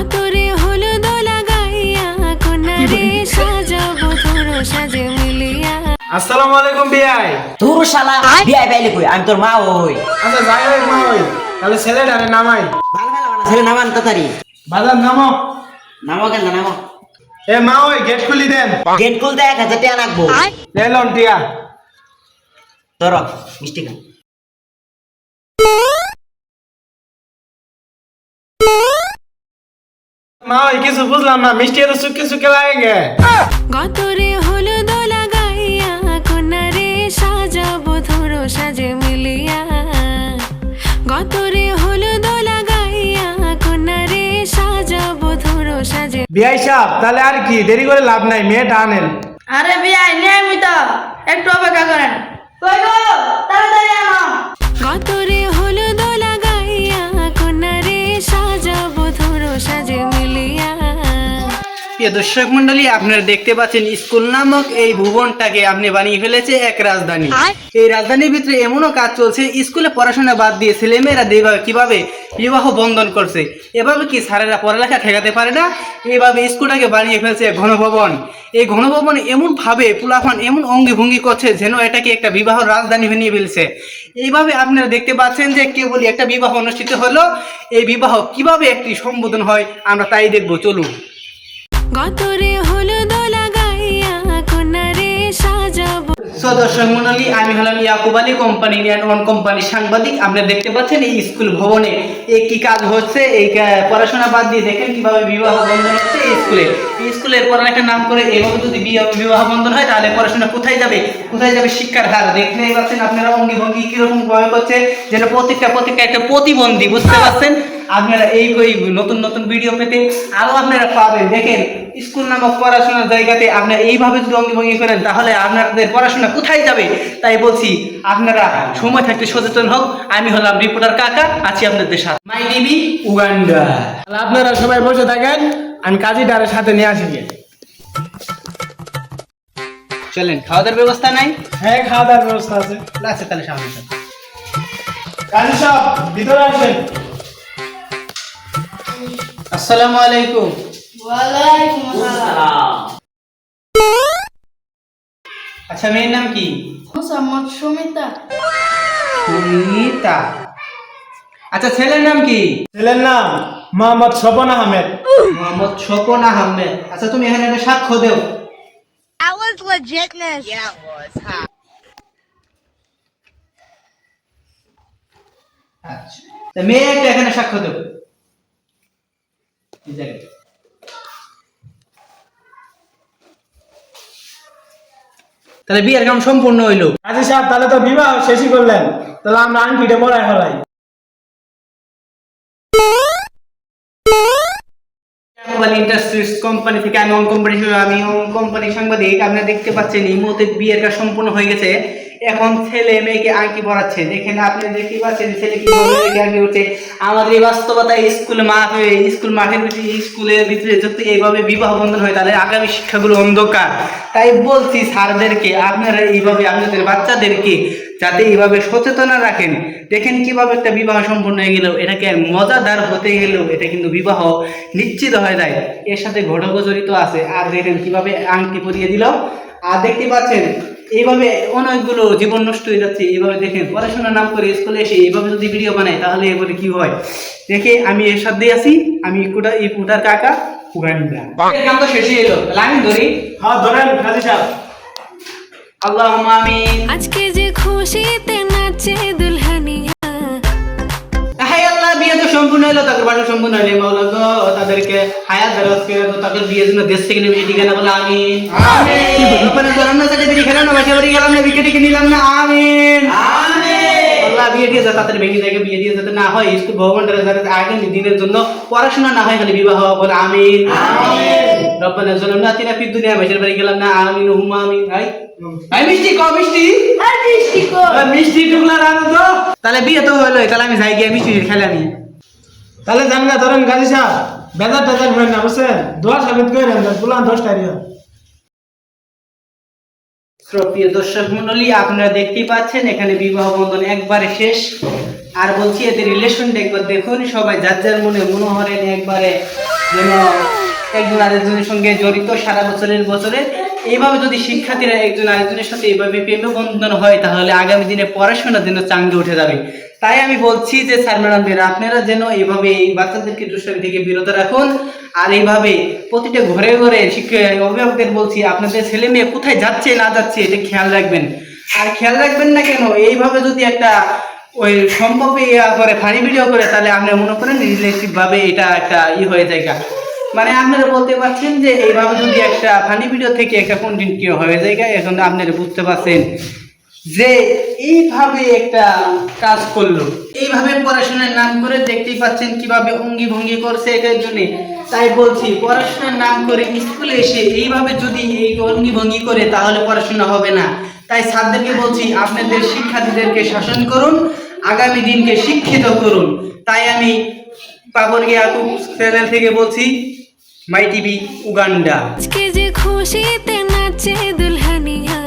গতরে হলুদ লাগাইয়া কন্যারে সাজাবো তোর সাজে মিলিয়া। আসসালামু আলাইকুম বিয়াই তোর শালা বিয়াই পাইলে কই? আমি তোর মা ওই। আচ্ছা যাই হোক মা ওই। তাহলে ছেলেটারে নামাই। ভালো ভালো ছেলে নামান তাড়াতাড়ি। বাজার নামো। নামো কেন নামো? এ মা ওই গেট খুলি দেন। গেট খুলতে এক হাজার টাকা রাখব এলন টিয়া। তোর মিষ্টি খা। মা কিছু বুঝলাম না মিষ্টি এত সুকে সুকে লাগে গে গতরে হলুদ লাগাইয়া কন্যারে সাজাবো তোর সাজে মিলিয়া। গতরে হলুদ লাগাইয়া কন্যারে সাজাবো তোর সাজে বিয়াই সাহেব তাহলে আর কি দেরি করে লাভ নাই মেয়েটা আনেন আরে বিয়াই নিয়মিত একটু অপেক্ষা করেন। কই গো? তাড়াতাড়ি আনো। গতরে প্রিয় দর্শক মন্ডলী আপনারা দেখতে পাচ্ছেন স্কুল নামক এই ভুবনটাকে আপনি বানিয়ে ফেলেছে এক রাজধানী। এই রাজধানীর ভিতরে এমনও কাজ চলছে স্কুলে পড়াশোনা বাদ দিয়ে ছেলেমেয়েরা দেবা- কীভাবে বিবাহ বন্ধন করছে এভাবে কি স্যারেরা পড়ালেখা ঠেকাতে পারে না? এইভাবে স্কুলটাকে বানিয়ে ফেলছে ঘনভবন। এই ঘনভবন এমন ভাবে পুলাফান এমন অঙ্গি ভঙ্গি করছে যেন এটাকে একটা বিবাহ রাজধানী বানিয়ে ফেলছে। এইভাবে আপনারা দেখতে পাচ্ছেন যে কেবল একটা বিবাহ অনুষ্ঠিত হলো। এই বিবাহ কীভাবে একটি সম্বোধন হয় আমরা তাই দেখব চলুন। গতরে হলুদ লাগাইয়া কন্যারে সাজাবো। সো দর্শক আমি হলাম Yakub Ali company Indian one কোম্পানির সাংবাদিক। আপনারা দেখতে পাচ্ছেন এই স্কুল ভবনে এই কি কাজ হচ্ছে, এই পড়াশোনা বাদ দিয়ে দেখেন কীভাবে বিবাহ বন্ধন হচ্ছে এই স্কুলে। এই স্কুলের নাম করে এইভাবে যদি বিবাহ বন্ধন হয়, তাহলে পড়াশোনা কোথায় যাবে? কোথায় যাবে শিক্ষার হার? দেখতেই পাচ্ছেন আপনারা অঙ্গি ভঙ্গি কীরকম করছে, যেন প্রত্যেকটা প্রত্যেকটা একটা প্রতিবন্ধী, বুঝতে পারছেন? আপনারা এই এই নতুন নতুন ভিডিও পেতে আরও আপনারা পাবেন। দেখেন স্কুল নামক পড়াশোনার জায়গাতে আপনারা এইভাবে যদি অঙ্গিভঙ্গি করেন তাহলে আপনাদের পড়াশোনা কোথায় যাবে? তাই বলছি আপনারা সময় থাকতে সচেতন হোক আমি হলাম রিপোর্টার কাকা আছি আপনাদের সাথে। মাই টিভি উগান্ডা আপনারা সবাই বসে থাকেন আমি কাজীটারের সাথে নিয়ে আসি। চলেন খাওয়া দাওয়ার ব্যবস্থা নাই? হ্যাঁ খাওয়া দাওয়ার ব্যবস্থা আছে। আছে তাহলে সামনে কাজী সাহেব ভিতরে আসেন। আসসালামু আলাইকুম। ওয়ালাইকুম আসসালাম। আচ্ছা মেয়ের নাম কি? সুমিতা। আচ্ছা ছেলের নাম কি? ছেলের নাম মোহাম্মদ স্বপন আহমেদ। মোহাম্মদ স্বপন আহমেদ। আচ্ছা তুমি এখানে একটা সাক্ষ্য দেও। That was legitness. Yeah, it was. Huh? আচ্ছা মেয়ে একটা এখানে সাক্ষ্য দেব এই। তাহলে বিয়ের কাম সম্পূর্ণ হইল। কাজী সাহেব তাহলে তো বিবাহ শেষই করলেন। তাহলে আমরা আংটিটা ফেলাই। মোবাইল ইন্ডাস্ট্রিজ কোম্পানি থেকে আমি অন কোম্পানি আমি অন কোম্পানি সাংবাদিক আপনারা দেখতে পাচ্ছেন এই মুহূর্তে বিয়ের কাজ সম্পূর্ণ হয়ে গেছে। এখন ছেলে মেয়েকে আংটি পড়াচ্ছে? দেখেন আপনি দেখতে পাচ্ছেন ছেলে কীভাবে মেয়েকে আংটি করছে আমাদের এই বাস্তবতা স্কুল মাঠ স্কুল মাঠের ভিতরে, স্কুলের ভিতরে যদি এইভাবে বিবাহ বন্ধন হয়, তাহলে আগামী শিক্ষাগুলো অন্ধকার। তাই বলছি স্যারদেরকে, আপনারা এইভাবে আপনাদের বাচ্চাদেরকে যাতে এইভাবে সচেতনা রাখেন। দেখেন কীভাবে একটা বিবাহ সম্পূর্ণ হয়ে গেল, এটাকে মজাদার হতে গেলেও এটা কিন্তু বিবাহ নিশ্চিত হয়ে যায়। এর সাথে ঘটকও জড়িত আছে। আর দেখেন কীভাবে আংটি পরিয়ে দিল। আর দেখতে পাচ্ছেন এইভাবে অনেকগুলো জীবন নষ্ট হয়ে যাচ্ছে এইভাবে দেখেন পড়াশোনার নাম করে স্কুলে এসে এইভাবে যদি ভিডিও বানায় তাহলে এবারে কি হয়? দেখে আমি এর সাথে আছি আমি কুটা এই কুটার কাকা এর কাম তো শেষই এলো তাহলে আমি ধরি। হ্যাঁ ধরেন কাজী সাহেব। আল্লাহ আমিন। আজকে যে খুশিতে নাচে সম্পূর্ণ হলো তাদের বাসা সম্পূর্ণ হলে মাওলা গো তাদেরকে হায়াত দারাজ করে দাও তাদের বিয়ের জন্য দেশ থেকে নেমে এদিকে না বলে না বিয়ে খেলাম না বাসা বাড়ি গেলাম না নিলাম না আমিন। আমিন। আল্লাহ বিয়ে দিয়ে যা তাদের ভেঙে দেখে বিয়ে দিয়ে যাতে না হয় স্কুল যাতে আগে দিনের জন্য পড়াশোনা না হয় খালি বিবাহ বলে আমিন। রব্বানা জালামনা আতিনা ফিদ দুনিয়া বাসা বাড়ি গেলাম না আমিন হুম্মা আমিন। ভাই মিষ্টি ক মিষ্টি? কো। মিষ্টি টুকলা তো। তাহলে বিয়ে তো হলো তাহলে আমি যাই গিয়ে মিষ্টি খেলে আমি। তাহলে জান না, ধরেন কাজী সাহেব বেজার টেজার হয় না, বুঝছেন? দোয়া সাবিত করেন পুলান দশটা রিয়া প্রিয় দর্শক মন্ডলী আপনারা দেখতেই পাচ্ছেন, এখানে বিবাহ বন্ধন একবারে শেষ। আর বলছি, এদের রিলেশনটা একবার দেখুন, সবাই যার যার মনে মনোহরেন একবারে যেন একজন আরেকজনের সঙ্গে জড়িত সারা বছরের বছরে। এইভাবে যদি শিক্ষার্থীরা একজন আরেকজনের সাথে এইভাবে প্রেম বন্ধন হয়, তাহলে আগামী দিনে পড়াশোনার জন্য চাঙ্গে উঠে যাবে। তাই আমি বলছি যে, স্যার ম্যাডামদের আপনারা যেন এইভাবে এই বাচ্চাদেরকে দুষ্টামি থেকে বিরত রাখুন আর এইভাবে প্রতিটা ঘরে ঘরে অভিভাবকদের বলছি, আপনাদের ছেলে মেয়ে কোথায় যাচ্ছে, না যাচ্ছে, এটা খেয়াল রাখবেন আর খেয়াল রাখবেন না কেন, এইভাবে যদি একটা ওই সম্ভব ইয়া করে, ফানি ভিডিও করে, তাহলে আপনি মনে করেন রিলেটিভ ভাবে এটা একটা ই হয়ে যায়। মানে আপনারা বলতে পারছেন যে, এইভাবে যদি একটা ফানি ভিডিও থেকে একটা কন্টেন্ট কি হয়ে যায় এখন আপনারা বুঝতে পারছেন যে এইভাবে একটা কাজ করল। এইভাবে পড়াশোনার নাম করে দেখতেই পাচ্ছেন কীভাবে অঙ্গি ভঙ্গি করছে এটার জন্য। তাই বলছি, পড়াশোনার নাম করে স্কুলে এসে এইভাবে যদি এই অঙ্গি ভঙ্গি করে, তাহলে পড়াশোনা হবে না। তাই স্যারদেরকে বলছি, আপনাদের শিক্ষার্থীদেরকে শাসন করুন, আগামী দিনকে শিক্ষিত করুন। তাই আমি পাবর ইয়াকুব চ্যানেল থেকে বলছি, মাই টিভি উগান্ডা। খুশিতে নাচে দুলহানিয়া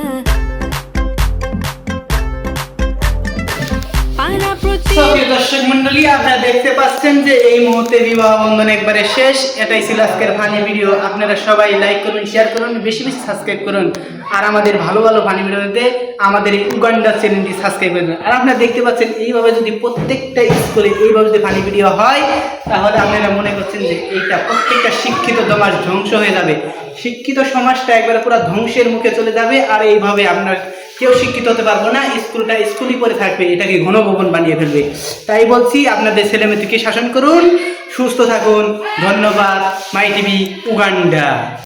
আপনারা দেখতে পাচ্ছেন আমাদের ভালো ভালো ভিডিওতে আমাদের উগান্ডা চ্যানেলটি সাবস্ক্রাইব আর আপনারা দেখতে পাচ্ছেন, এইভাবে যদি প্রত্যেকটা স্কুলে এইভাবে যদি ফানি ভিডিও হয়, তাহলে আপনারা মনে করছেন যে এইটা প্রত্যেকটা শিক্ষিত সমাজ ধ্বংস হয়ে যাবে। শিক্ষিত সমাজটা একবারে পুরো ধ্বংসের মুখে চলে যাবে, আর এইভাবে আপনার কেউ শিক্ষিত হতে পারব না, স্কুলটা স্কুলই পরে থাকবে, এটাকে ঘনভবন বানিয়ে ফেলবে। তাই বলছি, আপনাদের ছেলে মেয়েদেরকে শাসন করুন, সুস্থ থাকুন। ধন্যবাদ, মাই টিভি, উগান্ডা।